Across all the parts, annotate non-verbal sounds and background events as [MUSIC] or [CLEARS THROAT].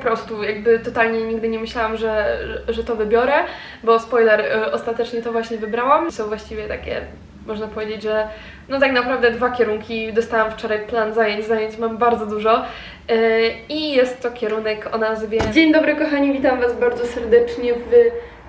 prostu, jakby totalnie nigdy nie myślałam, że, że, to wybiorę, bo spoiler, y, ostatecznie to właśnie wybrałam. Są właściwie takie, można powiedzieć, że no tak naprawdę dwa kierunki. Dostałam wczoraj plan zajęć, zajęć mam bardzo dużo y, i jest to kierunek o nazwie Dzień dobry kochani, witam Was bardzo serdecznie w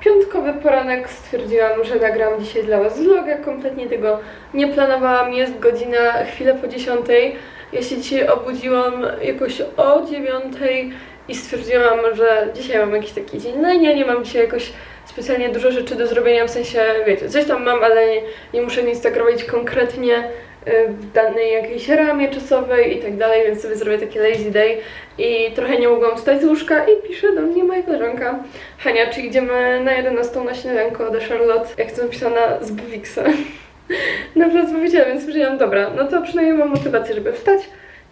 piątkowy poranek. Stwierdziłam, że nagram dzisiaj dla Was vloga, kompletnie tego nie planowałam. Jest godzina chwilę po dziesiątej. Ja się dzisiaj obudziłam jakoś o dziewiątej i stwierdziłam, że dzisiaj mam jakiś taki dzień. Lenia, nie mam dzisiaj jakoś specjalnie dużo rzeczy do zrobienia, w sensie, wiecie, coś tam mam, ale nie, nie muszę nic tak robić konkretnie y, w danej jakiejś ramie czasowej i tak dalej, więc sobie zrobię taki lazy day i trochę nie mogłam wstać z łóżka i pisze do mnie moja koleżanka. Hania, czy idziemy na 11 na śniadanko do Charlotte, jak to napisana z Bowiksa [LAUGHS] na plac powiedziała, więc powiedziałam, dobra, no to przynajmniej mam motywację, żeby wstać.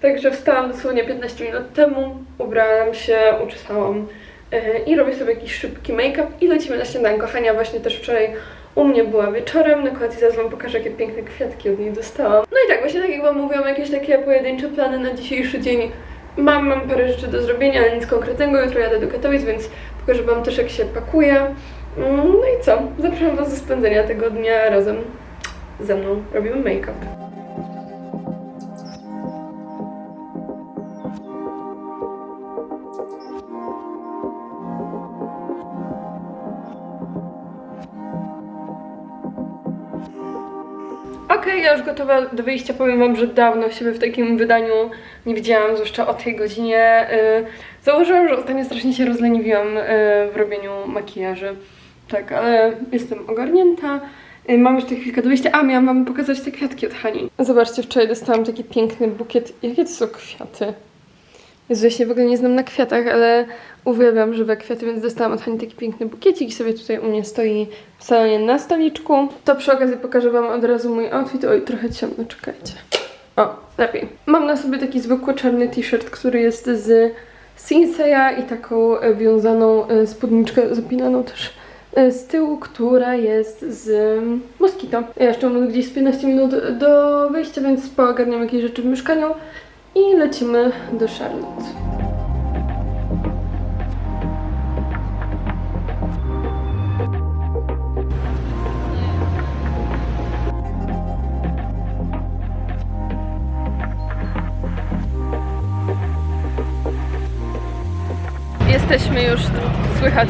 Także wstałam dosłownie 15 minut temu, ubrałam się, uczesałam yy, i robię sobie jakiś szybki make-up i lecimy na śniadanko. Hania właśnie też wczoraj u mnie była wieczorem, na kolacji zaraz wam pokażę, jakie piękne kwiatki od niej dostałam. No i tak, właśnie tak jak wam mówiłam, jakieś takie pojedyncze plany na dzisiejszy dzień mam, mam parę rzeczy do zrobienia, ale nic konkretnego, jutro jadę do Katowic, więc pokażę wam też, jak się pakuje. Mm, No i co? Zapraszam was do spędzenia tego dnia razem ze mną robimy make-up. Ja już gotowa do wyjścia. Powiem Wam, że dawno siebie w takim wydaniu nie widziałam, zwłaszcza o tej godzinie. Yy, Założyłam, że ostatnio strasznie się rozleniwiłam yy, w robieniu makijaży. Tak, ale jestem ogarnięta. Yy, Mam jeszcze chwilkę do wyjścia. A, miałam Wam pokazać te kwiatki od Hani. Zobaczcie, wczoraj dostałam taki piękny bukiet. Jakie to są kwiaty? Jezu, ja się w ogóle nie znam na kwiatach, ale uwielbiam żywe kwiaty, więc dostałam od Hani taki piękny bukiecik i sobie tutaj u mnie stoi w salonie na stoliczku. To przy okazji pokażę Wam od razu mój outfit. Oj, trochę ciemno, czekajcie. O, lepiej. Mam na sobie taki zwykły czarny t-shirt, który jest z Sinseya i taką wiązaną e, spódniczkę zapinaną też e, z tyłu, która jest z mm, Moskito. Ja jeszcze mam gdzieś z 15 minut do wyjścia, więc poogarniam jakieś rzeczy w mieszkaniu i lecimy do Charlotte. Jesteśmy już, słychać,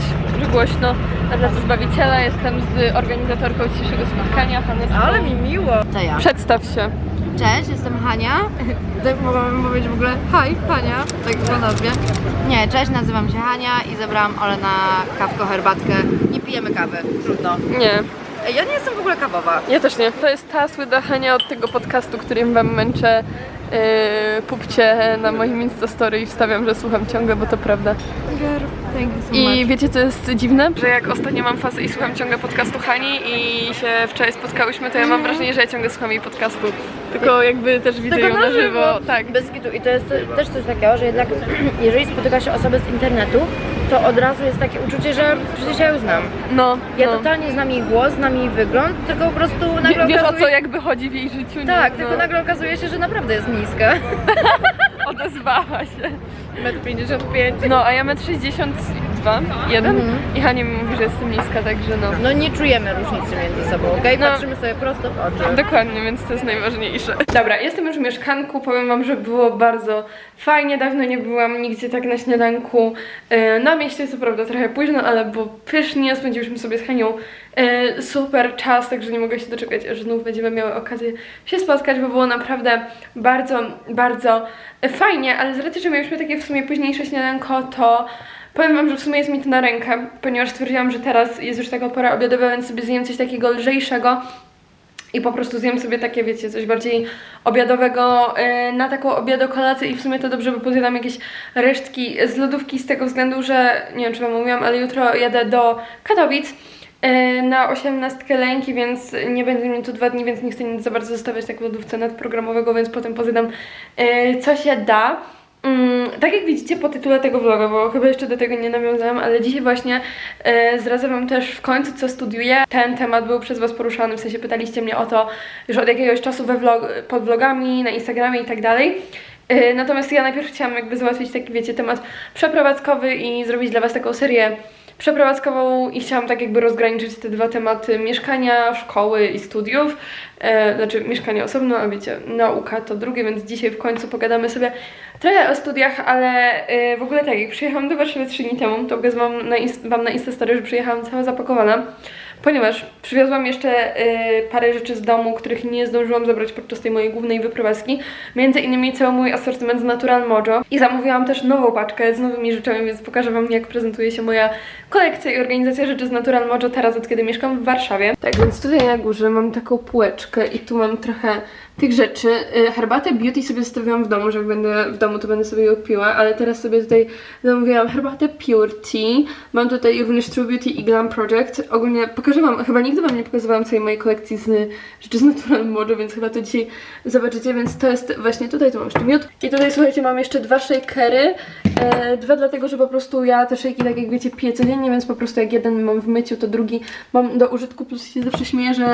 głośno, na Placu Zbawiciela. Jestem z organizatorką dzisiejszego spotkania. Ale mi miło. To ja. Przedstaw się. Cześć, jestem Hania. [LAUGHS] Tak mogłabym powiedzieć w ogóle hi, Hania, tak po nazwie. Nie, cześć, nazywam się Hania i zabrałam Ole na kawkę, herbatkę. Nie pijemy kawy, trudno. Nie, Ja nie jestem w ogóle kawowa. ja też nie. To jest ta słynna Hania od tego podcastu, którym wam męczę yy, pupcie na moim Instastory i wstawiam, że słucham ciągle, bo to prawda. Girl, I wiecie co jest dziwne? Że jak ostatnio mam fazę i słucham ciągle podcastu Hani i się wczoraj spotkałyśmy, to ja mam wrażenie, że ja ciągle słucham jej podcastu. Tylko jakby też widzę Tylko ją na żywo. Tak. Bez kitu. I to jest też coś takiego, że jednak [CLEARS THROAT] jeżeli spotyka się osobę z internetu, to od razu jest takie uczucie, że przecież ja ją znam. No, Ja no. totalnie znam jej głos, znam jej wygląd, tylko po prostu Wie, nagle wiesz o okazuje... co jakby chodzi w jej życiu? nie? Tak, no. tylko nagle okazuje się, że naprawdę jest niska. [LAUGHS] odezwała się. 1,55 No, a ja 1,62 jeden Mhm. i Hania mi mówi, że jestem niska, także no. No nie czujemy różnicy między sobą, okej? No. Patrzymy sobie prosto w oczy. Dokładnie, więc to jest najważniejsze. Dobra, jestem już w mieszkanku, powiem wam, że było bardzo fajnie, dawno nie byłam nigdzie tak na śniadanku. E, Na mieście co prawda trochę późno, ale było pysznie, spędziliśmy sobie z Hanią e, super czas, także nie mogę się doczekać, aż znów będziemy miały okazję się spotkać, bo było naprawdę bardzo, bardzo fajnie, ale z racji, że mieliśmy takie w sumie późniejsze śniadanko, to Powiem wam, że w sumie jest mi to na rękę, ponieważ stwierdziłam, że teraz jest już taka pora obiadowa, więc sobie zjem coś takiego lżejszego i po prostu zjem sobie takie, wiecie, coś bardziej obiadowego yy, na taką obiadokolację i w sumie to dobrze, bo pozjadam jakieś resztki z lodówki z tego względu, że nie wiem, czy wam mówiłam, ale jutro jadę do Katowic yy, na 18 lęki, więc nie będzie mnie tu dwa dni, więc nie chcę nic za bardzo zostawiać tak w lodówce nadprogramowego, więc potem pozjadam yy, co się da. Mm, tak jak widzicie po tytule tego vloga, bo chyba jeszcze do tego nie nawiązałam, ale dzisiaj właśnie e, zdradzę wam też w końcu co studiuję. Ten temat był przez was poruszany, w sensie pytaliście mnie o to już od jakiegoś czasu we vlog, pod vlogami, na Instagramie i tak dalej. E, Natomiast ja najpierw chciałam jakby załatwić taki, wiecie, temat przeprowadzkowy i zrobić dla Was taką serię przeprowadzkową i chciałam tak jakby rozgraniczyć te dwa tematy mieszkania, szkoły i studiów. E, znaczy mieszkanie osobno, a wiecie, nauka to drugie, więc dzisiaj w końcu pogadamy sobie trochę o studiach, ale e, w ogóle tak, jak przyjechałam do Warszawy 3 dni temu, to pokazałam na Wam na Instastory, że przyjechałam cała zapakowana, ponieważ przywiozłam jeszcze e, parę rzeczy z domu, których nie zdążyłam zabrać podczas tej mojej głównej wyprowadzki, między innymi cały mój asortyment z Natural Mojo i zamówiłam też nową paczkę z nowymi rzeczami, więc pokażę Wam jak prezentuje się moja kolekcja i organizacja rzeczy z Natural Mojo teraz, od kiedy mieszkam w Warszawie. Tak, więc tutaj na górze mam taką półeczkę i tu mam trochę tych rzeczy. Y, Herbatę beauty sobie zostawiłam w domu, że jak będę w domu, to będę sobie ją piła, ale teraz sobie tutaj zamówiłam herbatę Pure Tea. Mam tutaj również True Beauty i Glam Project. Ogólnie pokażę Wam, chyba nigdy Wam nie pokazywałam całej mojej kolekcji z rzeczy z Natural Mojo, więc chyba to dzisiaj zobaczycie, więc to jest właśnie tutaj, tu mam jeszcze miód. I tutaj słuchajcie, mam jeszcze dwa shakery. E, dwa dlatego, że po prostu ja te shakey, tak jak wiecie, piję codziennie, więc po prostu jak jeden mam w myciu, to drugi mam do użytku, plus się zawsze śmieję, że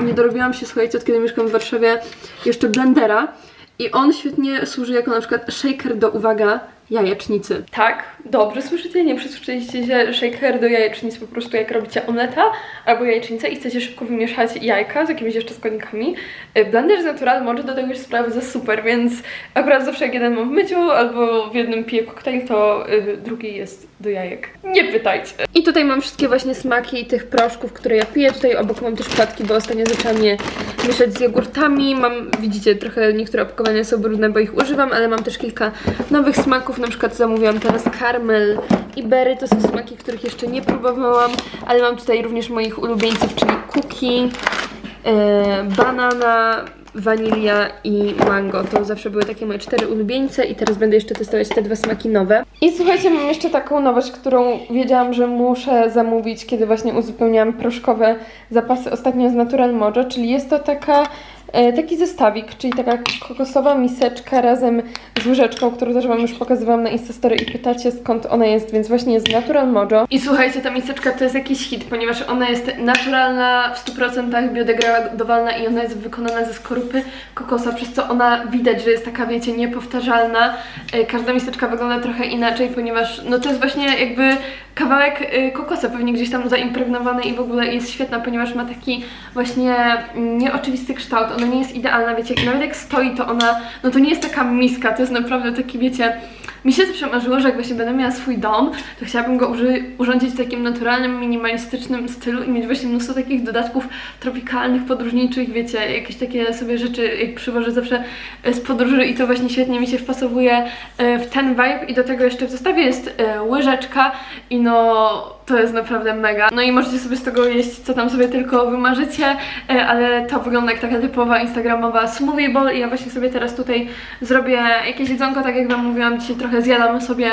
nie dorobiłam się, słuchajcie, od kiedy mieszkam w Warszawie, jeszcze blendera. I on świetnie służy jako na przykład shaker do, uwaga, jajecznicy. Tak, dobrze słyszycie, nie przesłyszeliście się, shaker do jajecznicy po prostu jak robicie omleta albo jajecznicę i chcecie szybko wymieszać jajka z jakimiś jeszcze składnikami. Y, Blender z Natural może do tego się sprawdza super, więc akurat zawsze jak jeden mam w myciu albo w jednym piję koktajl, to y, drugi jest do jajek. Nie pytajcie. I tutaj mam wszystkie właśnie smaki tych proszków, które ja piję. Tutaj obok mam też płatki, bo ostatnio zaczęłam je mieszać z jogurtami. Mam, widzicie, trochę niektóre opakowania są brudne, bo ich używam, ale mam też kilka nowych smaków. Na przykład zamówiłam teraz karmel i berry. To są smaki, których jeszcze nie próbowałam, ale mam tutaj również moich ulubieńców, czyli cookie, banana, wanilia i mango. To zawsze były takie moje cztery ulubieńce i teraz będę jeszcze testować te dwa smaki nowe. I słuchajcie, mam jeszcze taką nowość, którą wiedziałam, że muszę zamówić, kiedy właśnie uzupełniałam proszkowe zapasy ostatnio z Natural Mojo, czyli jest to taka taki zestawik, czyli taka kokosowa miseczka razem z łyżeczką, którą też Wam już pokazywałam na Instastory i pytacie skąd ona jest, więc właśnie jest Natural Mojo. I słuchajcie, ta miseczka to jest jakiś hit, ponieważ ona jest naturalna, w 100% biodegradowalna i ona jest wykonana ze skorupy kokosa, przez co ona widać, że jest taka, wiecie, niepowtarzalna. E, Każda miseczka wygląda trochę inaczej, ponieważ no to jest właśnie jakby kawałek e, kokosa, pewnie gdzieś tam zaimpregnowany i w ogóle jest świetna, ponieważ ma taki właśnie mm, nieoczywisty kształt. Ona nie jest idealna, wiecie, nawet jak stoi, to ona, no to nie jest taka miska, to jest naprawdę taki, wiecie, mi się zawsze marzyło, że jak właśnie będę miała swój dom, to chciałabym go urządzić w takim naturalnym, minimalistycznym stylu i mieć właśnie mnóstwo takich dodatków tropikalnych, podróżniczych, wiecie, jakieś takie sobie rzeczy, jak przywożę zawsze e, z podróży i to właśnie świetnie mi się wpasowuje e, w ten vibe. I do tego jeszcze w zestawie jest e, łyżeczka i no to jest naprawdę mega. No i możecie sobie z tego jeść, co tam sobie tylko wymarzycie, e, ale to wygląda jak taka typowa instagramowa smoothie bowl i ja właśnie sobie teraz tutaj zrobię jakieś jedzonko, tak jak Wam mówiłam, dzisiaj trochę zjadam sobie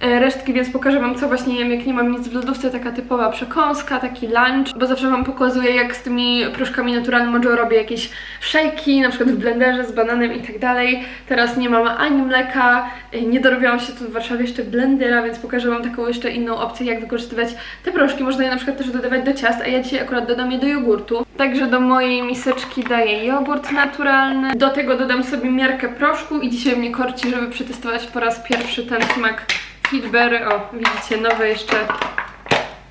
e, resztki, więc pokażę Wam, co właśnie jem, jak nie mam nic w lodówce, taka typowa przekąska, taki lunch, bo zawsze Wam pokazuję, jak z tymi proszkami Natural Mojo robię jakieś szejki, na przykład w blenderze z bananem i tak dalej. Teraz nie mam ani mleka, e, nie dorobiłam się tu w Warszawie jeszcze blendera, więc pokażę Wam taką jeszcze inną opcję, jak wykorzystywać te proszki. Można je na przykład też dodawać do ciast, a ja dzisiaj akurat dodam je do jogurtu. Także do mojej miseczki daję jogurt naturalny. Do tego dodam sobie miarkę proszku i dzisiaj mnie korci, żeby przetestować po raz pierwszy ten smak Fitberry. O, widzicie, nowe jeszcze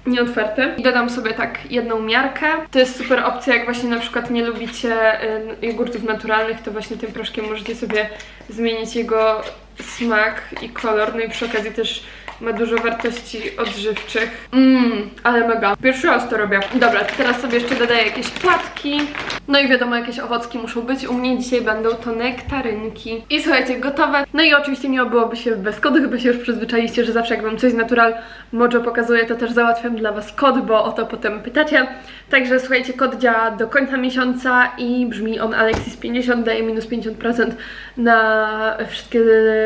nieotwarte. I dodam sobie tak jedną miarkę. To jest super opcja, jak właśnie na przykład nie lubicie y, jogurtów naturalnych, to właśnie tym proszkiem możecie sobie zmienić jego smak i kolor. No i przy okazji też ma dużo wartości odżywczych. Mmm, ale mega. Pierwszy raz to robię. Dobra, teraz sobie jeszcze dodaję jakieś płatki. No i wiadomo, jakieś owocki muszą być. U mnie dzisiaj będą to nektarynki. I słuchajcie, gotowe. No i oczywiście nie byłoby się bez kodu, chyba się już przyzwyczailiście, że zawsze jak wam coś z Natural Mojo pokazuję, to też załatwiam dla was kod, bo o to potem pytacie. Także słuchajcie, kod działa do końca miesiąca i brzmi on Alexis50, daje minus 50% na wszystkie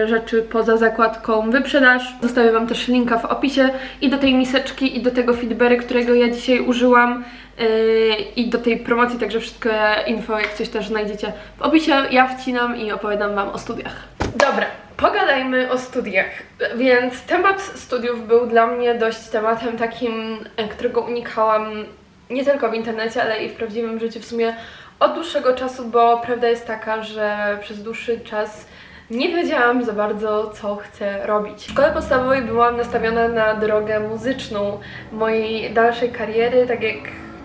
rzeczy poza zakładką wyprzedaż. Zostawię wam też linka w opisie i do tej miseczki i do tego Fitberry, którego ja dzisiaj użyłam. Yy, i do tej promocji, także wszystkie info, jak coś też znajdziecie w opisie. Ja wcinam i opowiadam Wam o studiach. Dobra, pogadajmy o studiach. Więc temat studiów był dla mnie dość tematem takim, e, którego unikałam nie tylko w internecie, ale i w prawdziwym życiu w sumie od dłuższego czasu, bo prawda jest taka, że przez dłuższy czas nie wiedziałam za bardzo, co chcę robić. W szkole podstawowej byłam nastawiona na drogę muzyczną mojej dalszej kariery, tak jak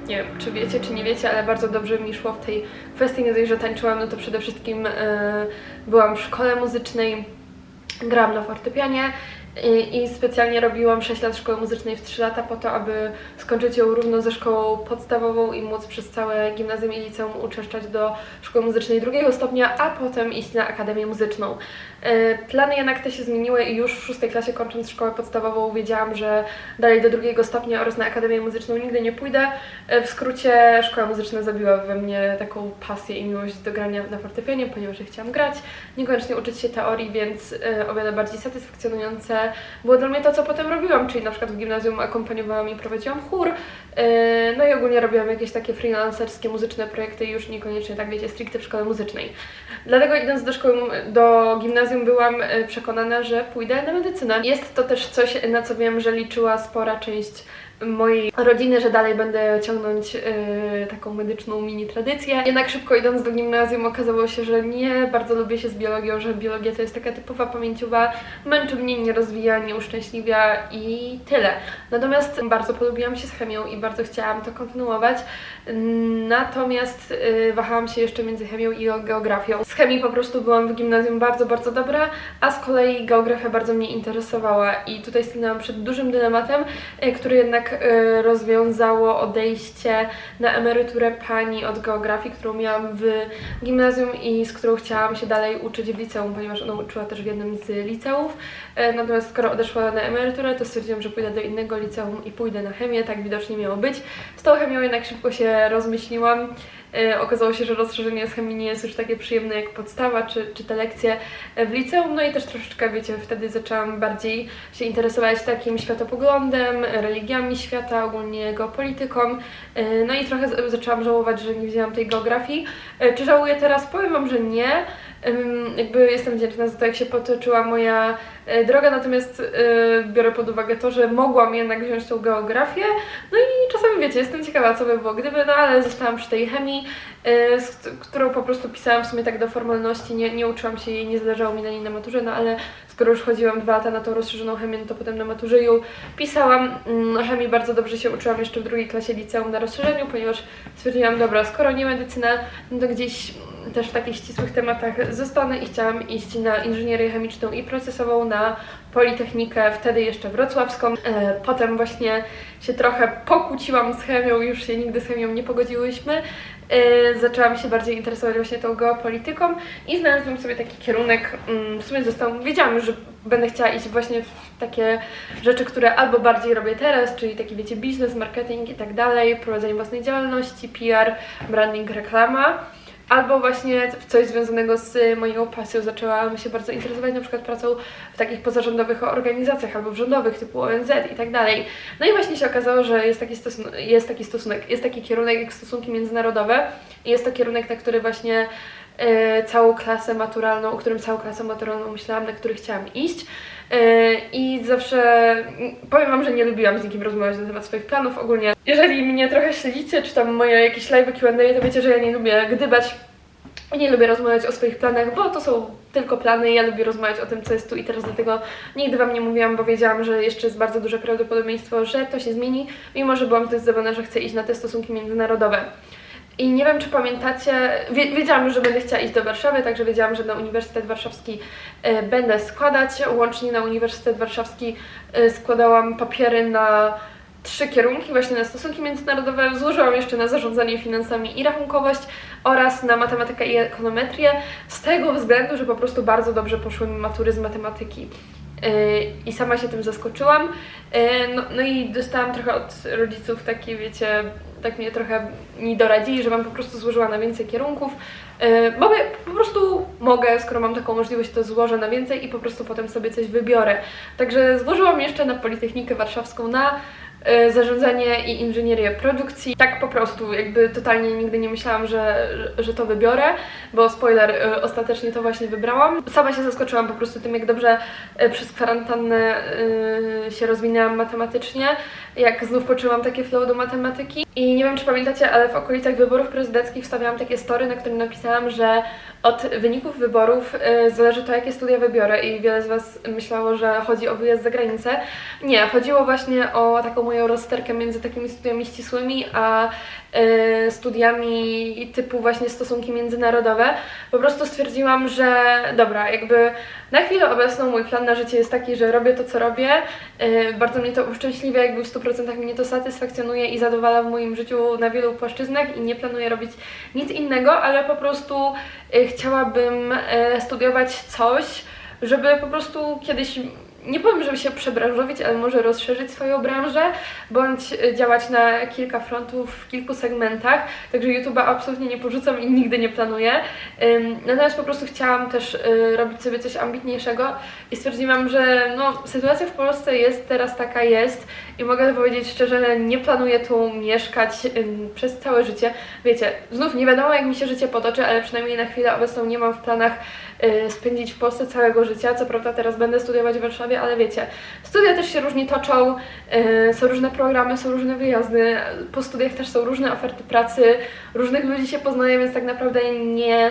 nie wiem, czy wiecie, czy nie wiecie, ale bardzo dobrze mi szło w tej kwestii. Nie dość, że tańczyłam, no to przede wszystkim e, byłam w szkole muzycznej, grałam na fortepianie i, i specjalnie robiłam 6 lat szkoły muzycznej w 3 lata po to, aby skończyć ją równo ze szkołą podstawową i móc przez całe gimnazjum i liceum uczęszczać do szkoły muzycznej drugiego stopnia, a potem iść na akademię muzyczną. E, Plany jednak te się zmieniły i już w szóstej klasie kończąc szkołę podstawową wiedziałam, że dalej do drugiego stopnia oraz na akademię muzyczną nigdy nie pójdę. E, W skrócie szkoła muzyczna zabiła we mnie taką pasję i miłość do grania na fortepianie, ponieważ ja chciałam grać, niekoniecznie uczyć się teorii, więc e, o wiele bardziej satysfakcjonujące było dla mnie to, co potem robiłam, czyli na przykład w gimnazjum akompaniowałam i prowadziłam chór, e, no i ogólnie robiłam jakieś takie freelancerskie muzyczne projekty, już niekoniecznie tak wiecie, stricte w szkole muzycznej. Dlatego idąc do szkoły, do gimnazjum byłam e, przekonana, że pójdę na medycynę. Jest to też coś, na co wiem, że liczyła spora część mojej rodziny, że dalej będę ciągnąć e, taką medyczną mini tradycję. Jednak szybko idąc do gimnazjum okazało się, że nie bardzo lubię się z biologią, że biologia to jest taka typowa pamięciowa, męczy mnie, nie rozwija, nie uszczęśliwia i tyle. Natomiast bardzo polubiłam się z chemią i bardzo chciałam to kontynuować. Natomiast y, wahałam się jeszcze między chemią i geografią. Z chemii po prostu byłam w gimnazjum bardzo, bardzo dobra, a z kolei geografia bardzo mnie interesowała i tutaj stanęłam przed dużym dylematem, y, który jednak y, rozwiązało odejście na emeryturę pani od geografii, którą miałam w gimnazjum i z którą chciałam się dalej uczyć w liceum, ponieważ ona uczyła też w jednym z liceów. E, Natomiast skoro odeszła na emeryturę, to stwierdziłam, że pójdę do innego liceum i pójdę na chemię, tak widocznie miało być. Z tą chemią jednak szybko się rozmyśliłam. E, Okazało się, że rozszerzenie z chemii nie jest już takie przyjemne jak podstawa czy, czy te lekcje w liceum. No i też troszeczkę, wiecie, wtedy zaczęłam bardziej się interesować takim światopoglądem, religiami świata, ogólnie geopolityką. E, No i trochę zaczęłam żałować, że nie wzięłam tej geografii. E, Czy żałuję teraz? Powiem Wam, że nie. Jakby jestem wdzięczna za to, jak się potoczyła moja e, droga, natomiast biorę pod uwagę to, że mogłam jednak wziąć tą geografię. No i czasami wiecie, jestem ciekawa, co by było gdyby, no ale zostałam przy tej chemii, z kt- którą po prostu pisałam w sumie tak do formalności, nie, nie uczyłam się jej, nie zależało mi na niej na maturze, no ale skoro już chodziłam dwa lata na tą rozszerzoną chemię, no to potem na maturze ją pisałam. Mm, Chemii bardzo dobrze się uczyłam jeszcze w drugiej klasie liceum na rozszerzeniu, ponieważ stwierdziłam, dobra, skoro nie medycyna, no to gdzieś mm, też w takich ścisłych tematach zostanę i chciałam iść na inżynierię chemiczną i procesową na Politechnikę, wtedy jeszcze wrocławską. E, Potem właśnie się trochę pokłóciłam z chemią, już się nigdy z chemią nie pogodziłyśmy. E, Zaczęłam się bardziej interesować właśnie tą geopolityką i znalazłam sobie taki kierunek, mm, w sumie został, wiedziałam że będę chciała iść właśnie w takie rzeczy, które albo bardziej robię teraz, czyli taki wiecie biznes, marketing i tak dalej, prowadzenie własnej działalności, PR, branding, reklama. Albo właśnie w coś związanego z moją pasją zaczęłam się bardzo interesować na przykład pracą w takich pozarządowych organizacjach albo w rządowych typu ONZ i tak dalej. No i właśnie się okazało, że jest taki, stosun- jest taki stosunek, jest taki kierunek jak stosunki międzynarodowe i jest to kierunek, na który właśnie e, całą klasę maturalną, o którym całą klasę maturalną myślałam, na który chciałam iść. E, I zawsze powiem Wam, że nie lubiłam z nikim rozmawiać na temat swoich planów ogólnie. Jeżeli mnie trochę śledzicie, czy tam moje jakieś live Q&A, to wiecie, że ja nie lubię gdybać nie lubię rozmawiać o swoich planach, bo to są tylko plany. Ja lubię rozmawiać o tym, co jest tu i teraz, dlatego nigdy Wam nie mówiłam, bo wiedziałam, że jeszcze jest bardzo duże prawdopodobieństwo, że to się zmieni, mimo że byłam zdecydowana, że chcę iść na te stosunki międzynarodowe. I nie wiem, czy pamiętacie, wie, wiedziałam już, że będę chciała iść do Warszawy, także wiedziałam, że na Uniwersytet Warszawski e, będę składać. Łącznie na Uniwersytet Warszawski e, składałam papiery na trzy kierunki, właśnie na stosunki międzynarodowe. Złożyłam jeszcze na zarządzanie finansami i rachunkowość oraz na matematykę i ekonometrię, z tego względu, że po prostu bardzo dobrze poszły mi matury z matematyki. Yy, I sama się tym zaskoczyłam. No, no i dostałam trochę od rodziców takie, wiecie, tak mnie trochę mi doradzili, żebym po prostu złożyła na więcej kierunków. Bo ja po prostu mogę, skoro mam taką możliwość, to złożę na więcej i po prostu potem sobie coś wybiorę. Także złożyłam jeszcze na Politechnikę Warszawską na e, zarządzanie i inżynierię produkcji. Tak po prostu, jakby totalnie nigdy nie myślałam, że, że- to wybiorę, bo spoiler, e, ostatecznie to właśnie wybrałam. Sama się zaskoczyłam po prostu tym, jak dobrze e, przez kwarantannę e, się rozwinęłam matematycznie, jak znów poczułam takie flow do matematyki. I nie wiem, czy pamiętacie, ale w okolicach wyborów prezydenckich wstawiałam takie story, na którym napisałam, że od wyników wyborów zależy to, jakie studia wybiorę i wiele z Was myślało, że chodzi o wyjazd za granicę. Nie, chodziło właśnie o taką moją rozterkę między takimi studiami ścisłymi, a y, studiami typu właśnie stosunki międzynarodowe. Po prostu stwierdziłam, że dobra, jakby na chwilę obecną mój plan na życie jest taki, że robię to, co robię. Y, bardzo mnie to uszczęśliwia, jakby w 100% mnie to satysfakcjonuje i zadowala w moim życiu na wielu płaszczyznach i nie planuję robić nic innego, ale po prostu y, chciałabym y, studiować coś, żeby po prostu kiedyś nie powiem, żeby się przebranżowić, ale może rozszerzyć swoją branżę, bądź y, działać na kilka frontów, w kilku segmentach. Także YouTube'a absolutnie nie porzucam i nigdy nie planuję. Natomiast po prostu chciałam też y, robić sobie coś ambitniejszego i stwierdziłam, że no, sytuacja w Polsce jest teraz taka jest i mogę powiedzieć szczerze, nie planuję tu mieszkać przez całe życie. Wiecie, znów nie wiadomo jak mi się życie potoczy, ale przynajmniej na chwilę obecną nie mam w planach spędzić w Polsce całego życia. Co prawda teraz będę studiować w Warszawie, ale wiecie, studia też się różnie toczą, y, są różne programy, są różne wyjazdy, po studiach też są różne oferty pracy, różnych ludzi się poznaje, więc tak naprawdę nie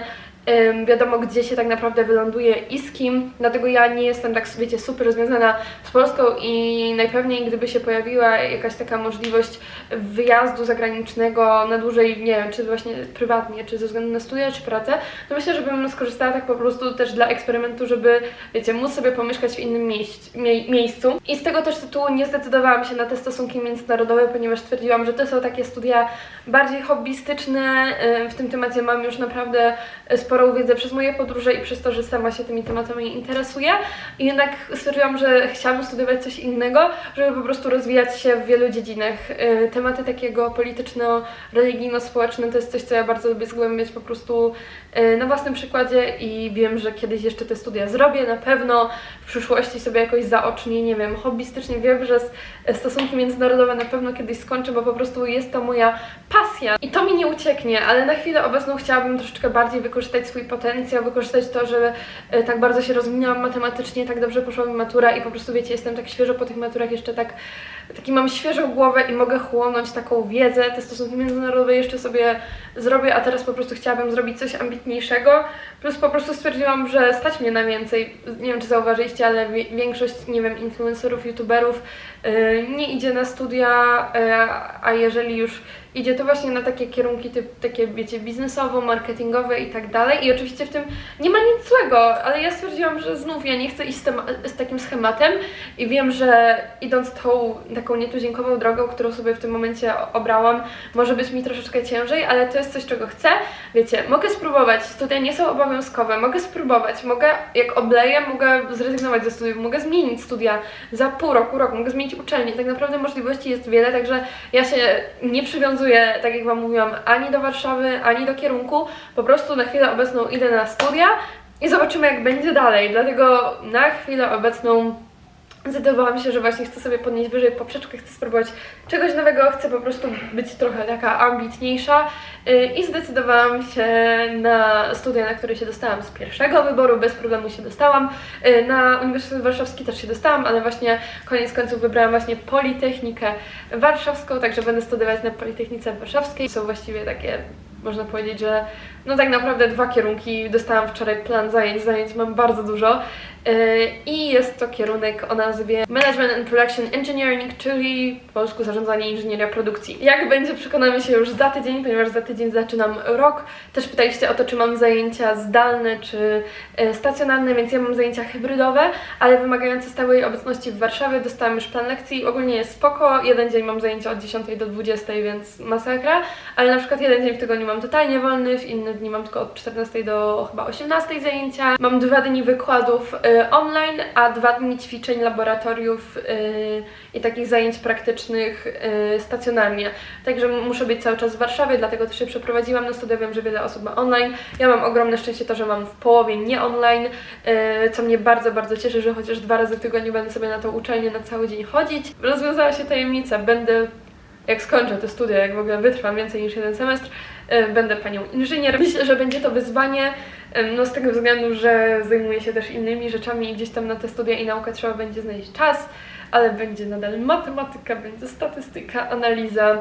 wiadomo, gdzie się tak naprawdę wyląduje i z kim. Dlatego ja nie jestem tak, wiecie, super związana z Polską i najpewniej, gdyby się pojawiła jakaś taka możliwość wyjazdu zagranicznego na dłużej, nie wiem, czy właśnie prywatnie, czy ze względu na studia, czy pracę, to myślę, że bym skorzystała tak po prostu też dla eksperymentu, żeby, wiecie, móc sobie pomieszkać w innym mie miejscu. I z tego też tytułu nie zdecydowałam się na te stosunki międzynarodowe, ponieważ stwierdziłam, że to są takie studia bardziej hobbystyczne. W tym temacie mam już naprawdę sporą wiedzę przez moje podróże i przez to, że sama się tymi tematami interesuję. I jednak stwierdziłam, że chciałabym studiować coś innego, żeby po prostu rozwijać się w wielu dziedzinach. Y, Tematy takiego polityczno-religijno-społeczne to jest coś, co ja bardzo lubię zgłębiać po prostu y, na własnym przykładzie i wiem, że kiedyś jeszcze te studia zrobię, na pewno w przyszłości sobie jakoś zaocznie, nie wiem, hobbystycznie wiem, że stosunki międzynarodowe na pewno kiedyś skończę, bo po prostu jest to moja pasja i to mi nie ucieknie, ale na chwilę obecną chciałabym troszeczkę bardziej wykorzystać swój potencjał, wykorzystać to, że y, tak bardzo się rozwinęłam matematycznie, tak dobrze poszła mi matura i po prostu wiecie, jestem tak świeżo po tych maturach, jeszcze tak taki mam świeżą głowę i mogę chłonąć taką wiedzę, te stosunki międzynarodowe jeszcze sobie zrobię, a teraz po prostu chciałabym zrobić coś ambitniejszego, plus po prostu stwierdziłam, że stać mnie na więcej. Nie wiem, czy zauważyliście, ale wi- większość, nie wiem, influencerów, youtuberów yy, nie idzie na studia, yy, a jeżeli już idzie to właśnie na takie kierunki typ, takie, wiecie, biznesowo-marketingowe i tak dalej. I oczywiście w tym nie ma nic złego, ale ja stwierdziłam, że znów ja nie chcę iść z, z takim schematem i wiem, że idąc tą taką nietuzinkową drogą, którą sobie w tym momencie obrałam, może być mi troszeczkę ciężej, ale to jest coś, czego chcę. Wiecie, mogę spróbować, studia nie są obowiązkowe, mogę spróbować, mogę, jak obleję, mogę zrezygnować ze studiów, mogę zmienić studia za pół roku, rok, mogę zmienić uczelnię. Tak naprawdę możliwości jest wiele, także ja się nie przywiązuję, tak jak Wam mówiłam, ani do Warszawy, ani do kierunku. Po prostu na chwilę obecną idę na studia i zobaczymy, jak będzie dalej. Dlatego na chwilę obecną zdecydowałam się, że właśnie chcę sobie podnieść wyżej poprzeczkę, chcę spróbować czegoś nowego, chcę po prostu być trochę taka ambitniejsza yy, i zdecydowałam się na studia, na które się dostałam z pierwszego wyboru, bez problemu się dostałam. Yy, Na Uniwersytet Warszawski też się dostałam, ale właśnie koniec końców wybrałam właśnie Politechnikę Warszawską, także będę studiować na Politechnice Warszawskiej. Są właściwie takie można powiedzieć, że no tak naprawdę dwa kierunki. Dostałam wczoraj plan zajęć, zajęć mam bardzo dużo. Yy, I jest to kierunek o nazwie Management and Production Engineering, czyli po polsku zarządzanie inżynieria produkcji. Jak będzie, przekonamy się już za tydzień, ponieważ za tydzień zaczynam rok. Też pytaliście o to, czy mam zajęcia zdalne, czy e, stacjonarne, więc ja mam zajęcia hybrydowe, ale wymagające stałej obecności w Warszawie. Dostałam już plan lekcji, ogólnie jest spoko. Jeden dzień mam zajęcia od 10 do 20, więc masakra, ale na przykład jeden dzień w tygodniu mam totalnie wolny, w inne dni mam tylko od 14 do chyba 18 zajęcia. Mam dwa dni wykładów y, online, a dwa dni ćwiczeń, laboratoriów y, i takich zajęć praktycznych y, stacjonarnie. Także muszę być cały czas w Warszawie, dlatego też się przeprowadziłam na studia. Wiem, że wiele osób ma online. Ja mam ogromne szczęście to, że mam w połowie nie online, y, co mnie bardzo, bardzo cieszy, że chociaż dwa razy w tygodniu będę sobie na tą uczelnię na cały dzień chodzić. Rozwiązała się tajemnica, będę jak skończę te studia, jak w ogóle wytrwam więcej niż jeden semestr, będę panią inżynier. Myślę, że będzie to wyzwanie, no z tego względu, że zajmuję się też innymi rzeczami i gdzieś tam na te studia i naukę trzeba będzie znaleźć czas, ale będzie nadal matematyka, będzie statystyka, analiza.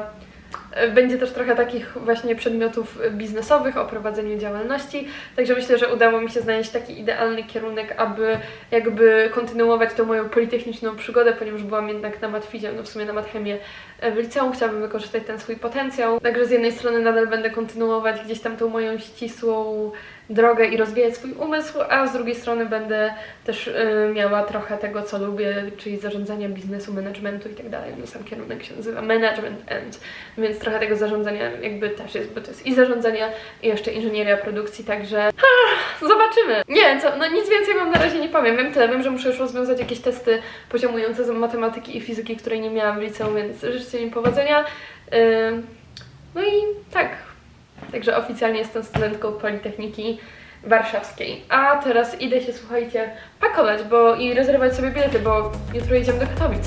Będzie też trochę takich właśnie przedmiotów biznesowych o prowadzeniu działalności, także myślę, że udało mi się znaleźć taki idealny kierunek, aby jakby kontynuować tą moją politechniczną przygodę, ponieważ byłam jednak na matfizie, no w sumie na matchemie e, w liceum, chciałabym wykorzystać ten swój potencjał. Także z jednej strony nadal będę kontynuować gdzieś tam tą moją ścisłą drogę i rozwijać swój umysł, a z drugiej strony będę też y, miała trochę tego, co lubię, czyli zarządzania biznesu, managementu i tak dalej. No, sam kierunek się nazywa Management End, więc trochę tego zarządzania jakby też jest, bo to jest i zarządzanie, i jeszcze inżynieria produkcji, także ah, zobaczymy. Nie, co, no nic więcej wam na razie nie powiem. Wiem tyle, wiem, że muszę już rozwiązać jakieś testy poziomujące z matematyki i fizyki, której nie miałam w liceum, więc życzę mi powodzenia. Ym, no i tak, Także oficjalnie jestem studentką Politechniki Warszawskiej. A teraz idę się, słuchajcie, pakować bo i rezerwować sobie bilety, bo jutro jedziemy do Katowic.